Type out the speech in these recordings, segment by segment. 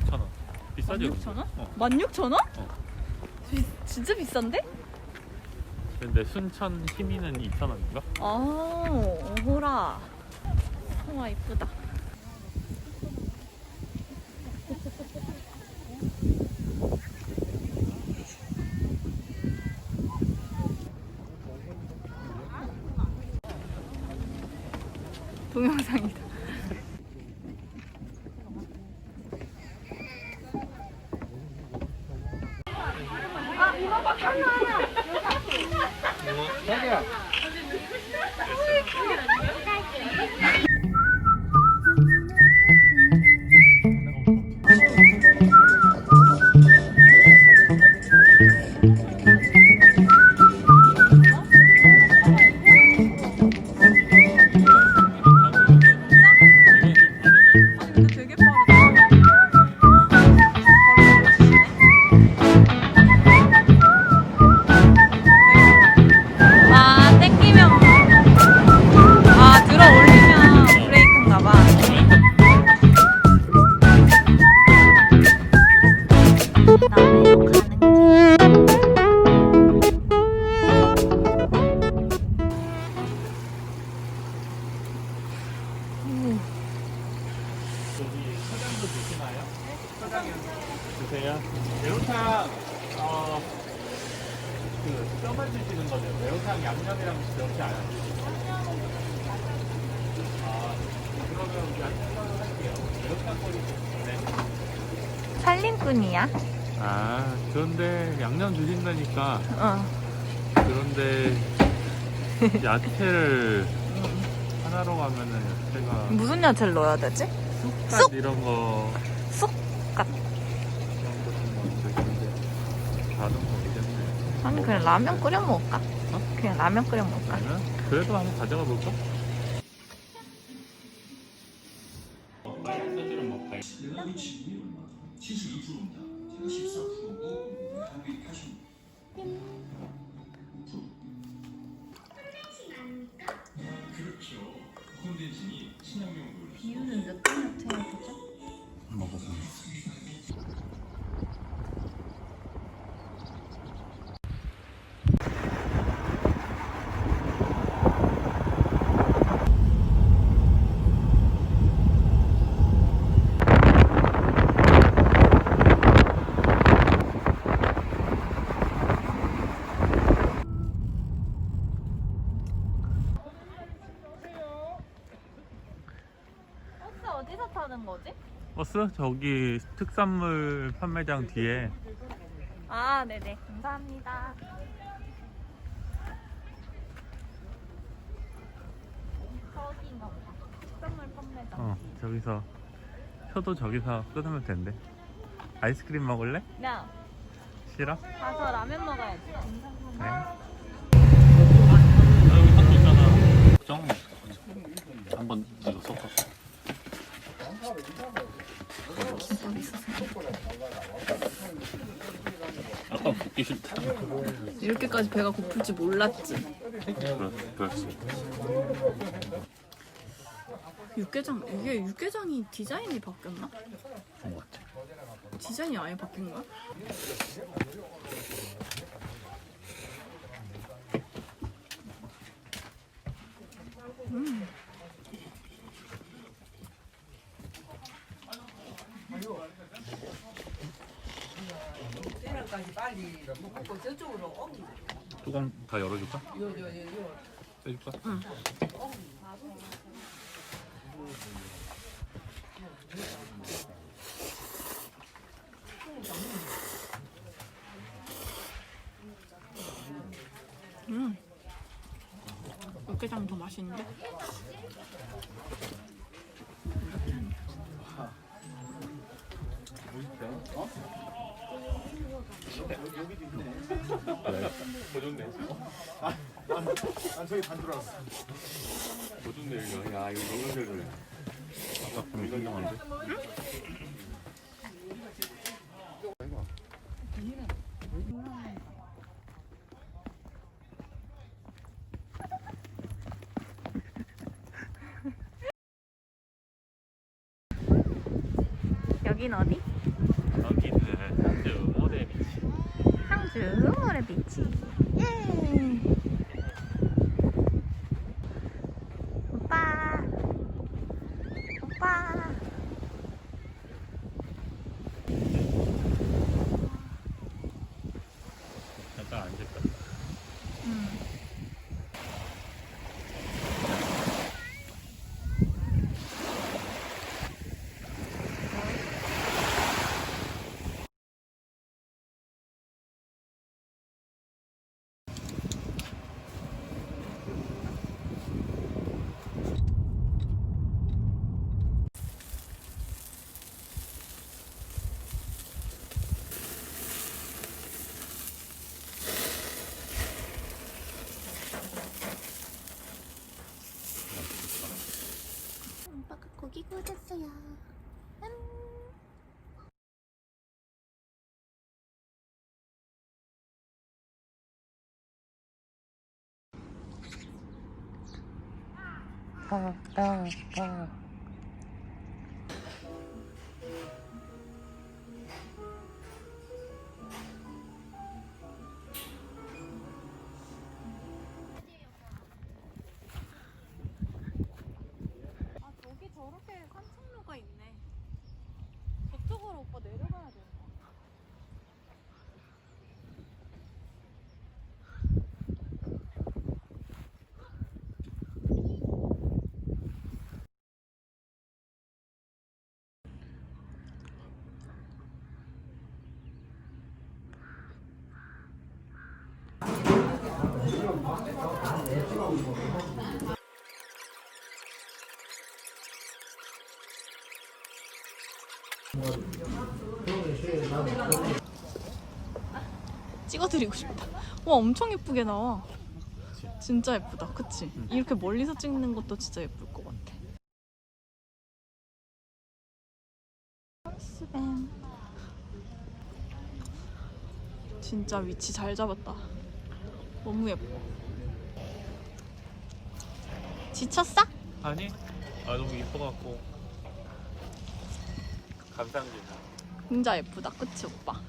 16,000원. 비싸지? 16,000원? 어. 16,000원? 어. 비, 진짜 비싼데? 근데 순천 시민은 2,000원인가? 아, 오호라. 와, 이쁘다. 동영상이다. 초장도 드시나요? 초장은 드세요. 매운탕 어, 그 뼈만 드시는 거죠? 매운탕 양념이랑 이렇게 안 하시죠? 아 그러면 양념으로 할게요. 매운탕 꼬리 네. 살림꾼이야? 아 그런데 양념 주신다니까 어. 그런데 야채를 하나로 가면은 야채가 무슨 야채를 넣어야 되지? 쑥갓 쑥! 이런 거 쑥갓. 이런 거좀 넣는데 다른 모르겠네. 아니, 그냥 라면 끓여 먹을까? 어? 그냥 라면 끓여 먹을까? 아니면 그래도 한번 가져가 볼까? 비율은 몇 개나 해야 되죠? 먹어보면. 어디서 타는 거지? 버스 저기 특산물 판매장 뒤에 아, 네네. 감사합니다. 저기인가 보다. 특산물 판매장. 어 저기서 표도 저기서 끊으면 된대. 아이스크림 먹을래? 야, 싫어? 가서 라면 먹어야지. 네. 여기 딱 있잖아. 정 한번 이거 섞어. 아까 먹기 싫다. 이렇게까지 배가 고플 줄 몰랐지. 그렇, 그렇지. 육개장, 이게 육개장이 디자인이 바뀌었나? 그런 것 같아. 디자인이 아예 바뀐 거야? 때랑까지 빨리 먹고 저쪽으로 옮기고 뚜껑 다 열어줄까? 요요요요 빼줄까? 음. 육개장 더 맛있는데? 보존네. 난 저기 반 들어왔어. 보존네 이거. 야 이거 너무 잘 돌려. 아까 신기한데? 여긴 어디? 여기는 한주 모래 비치. 항주 모래 비치. 예. 오빠가 고기 구워줬어요. 아 찍어드리고 싶다. 와 엄청 예쁘게 나와. 진짜 예쁘다, 그치? 이렇게 멀리서 찍는 것도 진짜 예쁠 것 같아. 스뱀. 진짜 위치 잘 잡았다. 너무 예뻐. 지쳤어? 아니? 아 너무 이뻐갖고 감상이다. 진짜 예쁘다, 그치 오빠?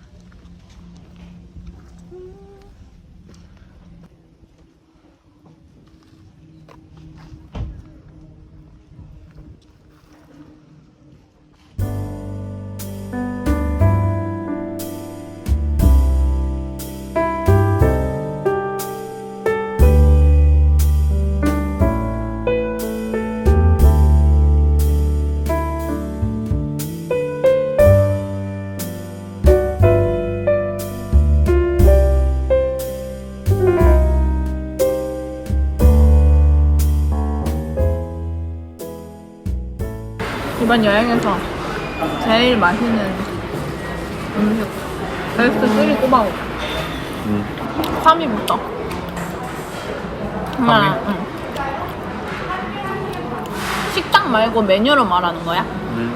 이번 여행에서 제일 맛있는 음식 베스트 3 꼽아보 응. 3위부터 하나? 응. 식당 말고 메뉴로 말하는 거야? 응.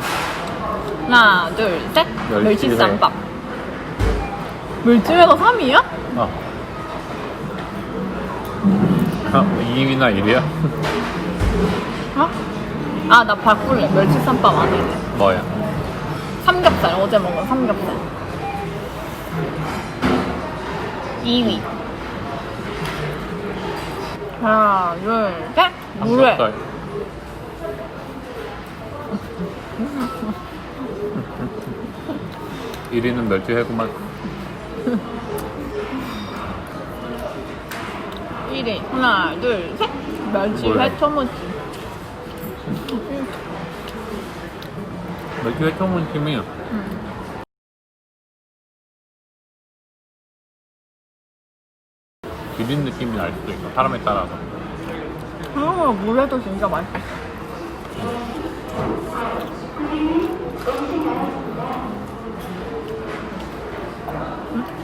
하나, 둘, 셋. 멸치회. 멸치쌈밥. 멸치회가 3위야? 어. 아, 2위나 1위야? 어? 아, 나 바꿀래. 멸치 쌈밥 안 할래. 뭐야? 삼겹살. 어제 먹은 삼겹살. 2위. 하나, 둘, 셋. 물회. 삼겹살. 일위는 멸치회구만. 1위. 하나, 둘, 셋. 멸치회 물회. 초무침. 멸치회 초무침이 비린 느낌이 날 수도 있어. 사람에 따라서. 아, 물회도 진짜 맛있어. 응?